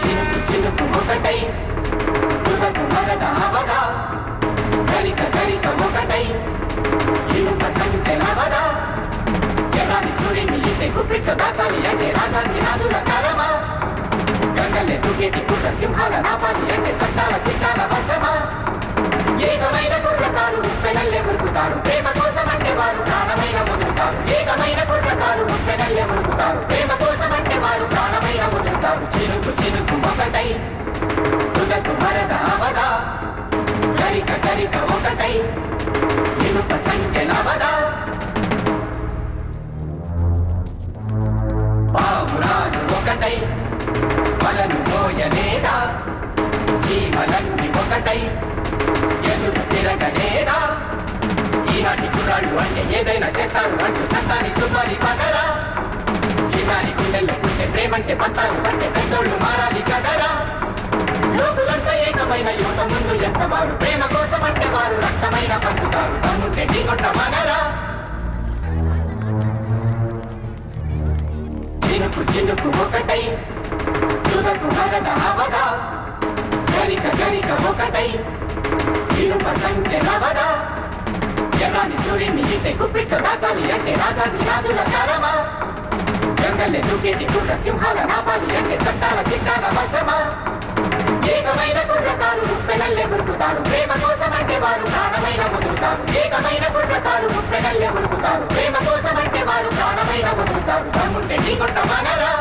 చినుకు చినుకు ఒకటై. తుదకు మరద అవదా. గరిక గరిక ఒకటై. ఇనుప సంఖ్య నవదా ఎలాని సూర్యుని ఇంటి గుప్పిట్లో దాచాలి అంటే రాజాది రాజుల తరమా గంగల్లే తుగేటి కుర్ర సింహాల నాపాలి అంటే చట్టాల చిట్టాల వశమా. ఏకమైన కుర్రకారు ఉప్పెనల్లే ఉరుకుతారు ప్రేమ కోసం అంటే వారు ప్రాణమైన ముదురుతారు ఏకమైన కుర్రకారు ఉప్పెనల్లే ఉరుకుతారు ప్రేమ కోసం అంటే వారు ప్రాణమైన ముదురుతారు చినుకు చినుకు ఒకటై. తుదకు వరద అవదా? గరిక గరిక ఒకటై. ఇనుప సంఖ్య నవదా పావురాలు ఒకటై. వలను మోయలేదా జీవలన్ని ఒకటై. ఎదురు తిరగలేదా? ఈనాటి కుర్రాళ్ళు అంటే ఏదైనా చేస్తారు. అంటూ సత్తాని చుమ్మాలి పగరా. చిన్నారి గుండెల్లో అంటే ప్రేమంటే పంతాలు అంటే పెద్దోళ్ళు మారాలి కదరా. లోకులంతా ఏకమైన యువత ముందు ఎంత వారు ప్రేమ కోసం అంటే వారు రక్తమైన పంచుతారు. తమ్ముంటే నీ కొట్ట మనరా. చినుకు చినుకు ఒకటై తుదకు వరద అవదా గరిక గరిక ఒకటై ఇనుప సంఖ్య నవదా ఎలాని సూర్యుని ఇంటే గుప్పిట్లో దాచాలి అంటే రాజాది రాజుల తరమా కుర్ర సింహాల నాపాలు ఎన్ని చట్టాల చిట్టాల వశమా? ఏకమైన కుర్రకారు ఉప్పెనల్లే ఉరుకుతారు ప్రేమ కోసం అంటే వారు ప్రాణమైన ముదురుతారు. ఏకమైన కుర్రకారు ఉప్పెనల్లే ఉరుకుతారు ప్రేమ కోసం అంటే వారు ప్రాణమైన ముదురుతారు. తమ్ముంటే నీ కొట్ట మనరా?